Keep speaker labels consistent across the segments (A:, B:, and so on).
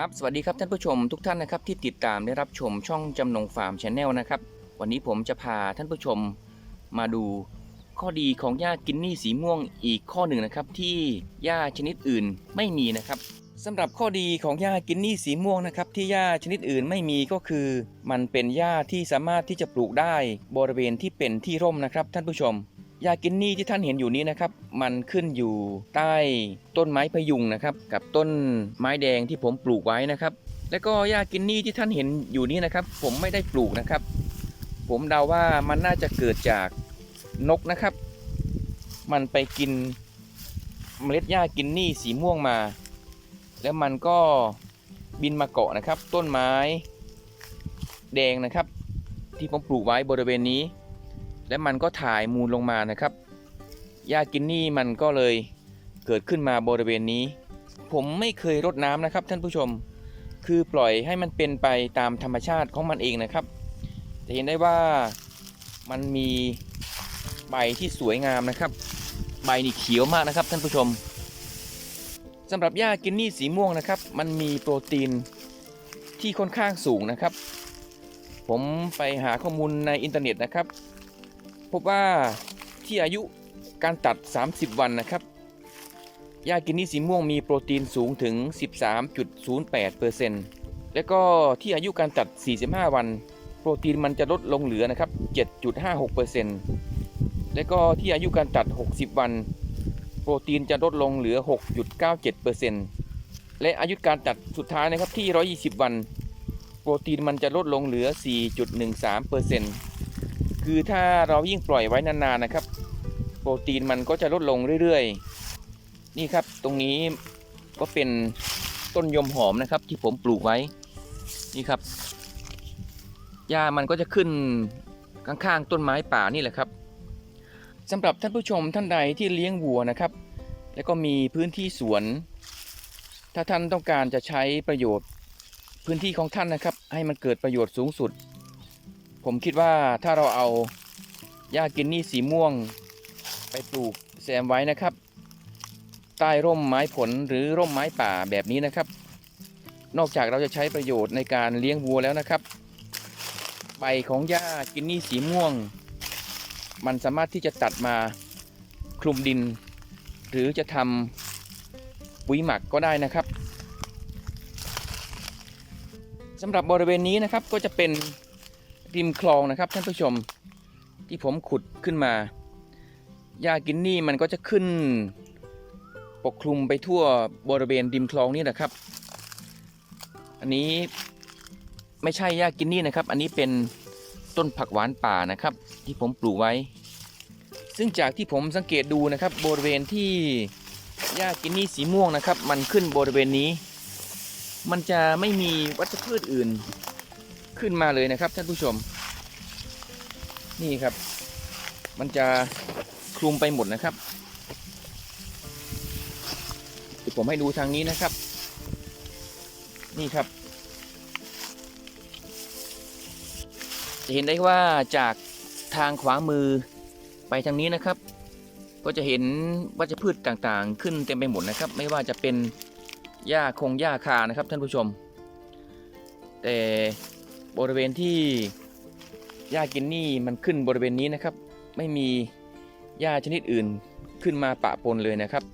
A: ครับสวัสดีครับท่านผู้ชมทุกท่านนะครับที่ติดตามได้รับชมช่องจำนงฟาร์มชาแนลนะครับ วันนี้ผมจะพาท่านผู้ชมมาดูข้อดีของหญ้ากินนี่สีม่วงอีกข้อหนึ่งนะครับที่หญ้าชนิดอื่นไม่มีนะครับสำหรับข้อดีของหญ้ากินนี่สีม่วงนะครับที่หญ้าชนิดอื่นไม่มีก็คือ มันเป็นหญ้าที่สามารถที่จะปลูกได้บริเวณที่เป็นที่ร่มนะครับท่านผู้ชม ยากินนี่ที่ท่านเห็นอยู่นี้นะครับ มันขึ้นอยู่ใต้ต้นไม้พยุงนะครับ กับต้นไม้แดงที่ผมปลูกไว้นะครับ แล้วก็ยากินนี่ที่ท่านเห็นอยู่นี้นะครับ ผมไม่ได้ปลูกนะครับ ผมเดาว่ามันน่าจะเกิดจากนกนะครับ มันไปกินเมล็ดหญ้ากินนี่สีม่วงมา แล้วมันก็บินมาเกาะนะครับ ต้นไม้แดงนะครับ ที่ผมปลูกไว้บริเวณนี้ และมันก็ถ่ายมูลลงมานะครับหญ้ากินนี่มันก็เลยเกิดขึ้นมาบริเวณนี้ ผมไม่เคยรดน้ำนะครับ ท่านผู้ชม คือปล่อยให้มันเป็นไปตามธรรมชาติของมันเองนะครับ จะเห็นได้ว่ามันมีใบที่สวยงามนะครับ ใบนี่เขียวมากนะครับท่านผู้ชมสำหรับหญ้ากินนี่สีม่วงนะครับ มันมีโปรตีนที่ค่อนข้างสูงนะครับ ผมไปหาข้อมูลในอินเทอร์เน็ตนะครับ พบว่าที่อายุการตัด 30 วันนะครับหญ้ากินนี่สีม่วงมีโปรตีนสูงถึง 13.08%แล้วก็ที่อายุการตัด 45 วัน โปรตีนมันจะลดลงเหลือนะครับ 7.56%แล้วก็ที่อายุการตัด 60 วัน โปรตีนจะลดลงเหลือ 6.97%และอายุการตัดสุดท้ายนะครับที่ 120 วัน โปรตีนมันจะลดลงเหลือ 4.13% คือถ้าเรายิ่งปล่อยไว้นานๆนะครับ โปรตีนมันก็จะลดลงเรื่อยๆ นี่ครับตรงนี้ก็เป็นต้นยมหอมนะครับ ที่ผมปลูกไว้นี่ครับหญ้ามันก็จะขึ้นข้างๆต้นไม้ป่านี่แหละครับสำหรับท่านผู้ชมท่านใดที่เลี้ยงวัวนะครับ แล้วก็มีพื้นที่สวน ถ้าท่านต้องการจะใช้ประโยชน์พื้นที่ของท่านนะครับ ให้มันเกิดประโยชน์สูงสุด ผมคิดว่าถ้าเราเอาหญ้ากินนี่สีม่วง ไปปลูกแซมไว้นะครับ ใต้ร่มไม้ผลหรือร่มไม้ป่าแบบนี้นะครับ นอกจากเราจะใช้ประโยชน์ในการเลี้ยงวัวแล้วนะครับ ใบของหญ้ากินนี่สีม่วง มันสามารถที่จะตัดมาคลุมดิน หรือจะทำปุ๋ยหมักก็ได้นะครับสำหรับบริเวณนี้นะครับก็จะเป็น ริมคลองนะครับท่านผู้ชมที่ผมขุดขึ้นมาหญ้ากินนี่มันก็จะขึ้น ปกคลุมไปทั่วบริเวณริมคลองนี่นะครับ อันนี้ไม่ใช่หญ้ากินนี่นะครับ อันนี้เป็นต้นผักหวานป่านะครับ ที่ผมปลูกไว้ ซึ่งจากที่ผมสังเกตดูนะครับ บริเวณที่หญ้ากินนี่สีม่วงนะครับ มันขึ้นบริเวณนี้ มันจะไม่มีวัชพืชอื่น ขึ้นมาเลยนะครับท่านผู้ชม นี่ครับ มันจะคลุมไปหมดนะครับเดี๋ยวผมให้ดูทางนี้นะครับ นี่ครับ จะเห็นได้ว่าจากทางขวามือไปทางนี้นะครับ ก็จะเห็นวัชพืชต่างๆ ขึ้นเต็มไปหมดนะครับ ไม่ว่าจะเป็นหญ้าคงหญ้าคานะครับท่านผู้ชม แต่ บริเวณที่หญ้ากินนี่มันขึ้นบริเวณนี้นะครับ ไม่มีหญ้าชนิดอื่นขึ้นมาปะปนเลยนะครับ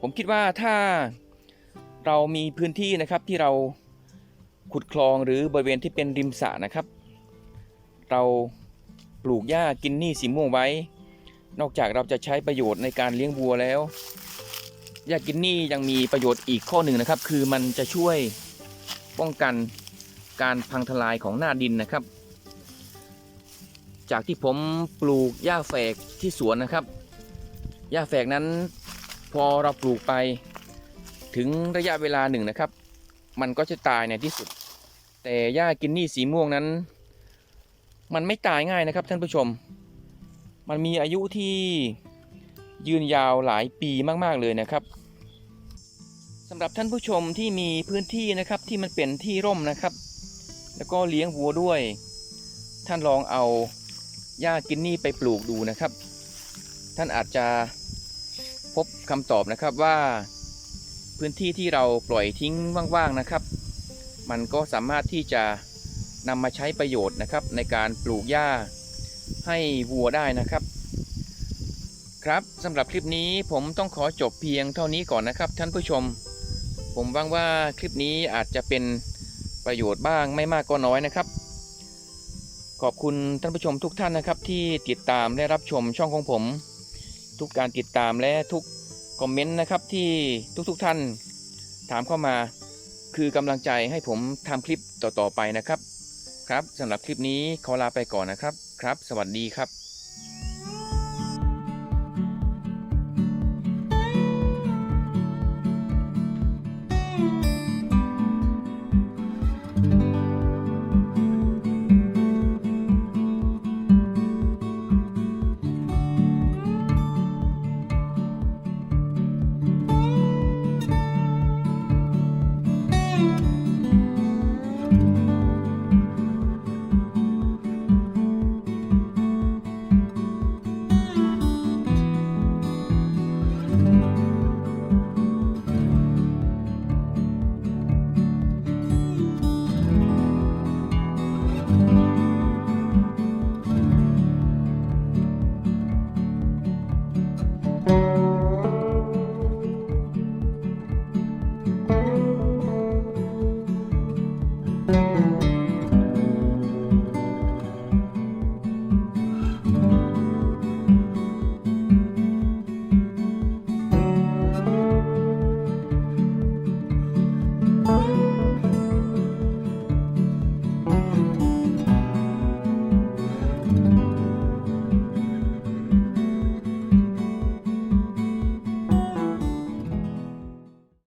A: ผมคิดว่าถ้าเรามีพื้นที่นะครับที่เราขุดคลองหรือบริเวณที่เป็นริมสระนะครับ เราปลูกหญ้ากินนี่สีม่วงไว้ นอกจากเราจะใช้ประโยชน์ในการเลี้ยงวัวแล้วหญ้ากินนี่ยังมีประโยชน์อีกข้อหนึ่งนะครับ คือมันจะช่วยป้องกัน การพังทลายของหน้าดินนะครับ จากที่ผมปลูกหญ้าแฝกที่สวนนะครับหญ้าแฝกนั้นพอเราปลูกไปถึงระยะเวลาหนึ่งนะครับ มันก็จะตายในที่สุด แต่หญ้ากินนี่สีม่วงนั้น มันไม่ตายง่ายนะครับท่านผู้ชม มันมีอายุที่ยืนยาวหลายปีมาก ๆ เลยนะครับสำหรับท่านผู้ชมที่มีพื้นที่นะครับที่มันเป็นที่ร่มนะครับ แล้วก็เลี้ยงวัวด้วย ท่านลองเอาหญ้ากินนี่ไปปลูกดูนะครับ ท่านอาจจะพบคำตอบนะครับว่าพื้นที่ที่เราปล่อยทิ้งว่างๆนะครับ มันก็สามารถที่จะนำมาใช้ประโยชน์นะครับ ในการปลูกหญ้าให้วัวได้นะครับ ครับสำหรับคลิปนี้ผมต้องขอจบเพียงเท่านี้ก่อนนะครับ ท่านผู้ชม ผมหวังว่าคลิปนี้อาจจะเป็น ประโยชน์บ้างไม่มากก็น้อยนะครับ ขอบคุณท่านผู้ชมทุกท่านนะครับ ที่ติดตามและรับชมช่องของผม ทุกการติดตามและทุกคอมเมนต์นะครับที่ทุกๆทท่านถามเข้ามา คือกำลังใจให้ผมทำคลิปต่อๆไปนะครับ ครับสำหรับคลิปนี้ขอลาไปก่อนนะครับครับ สวัสดีครับ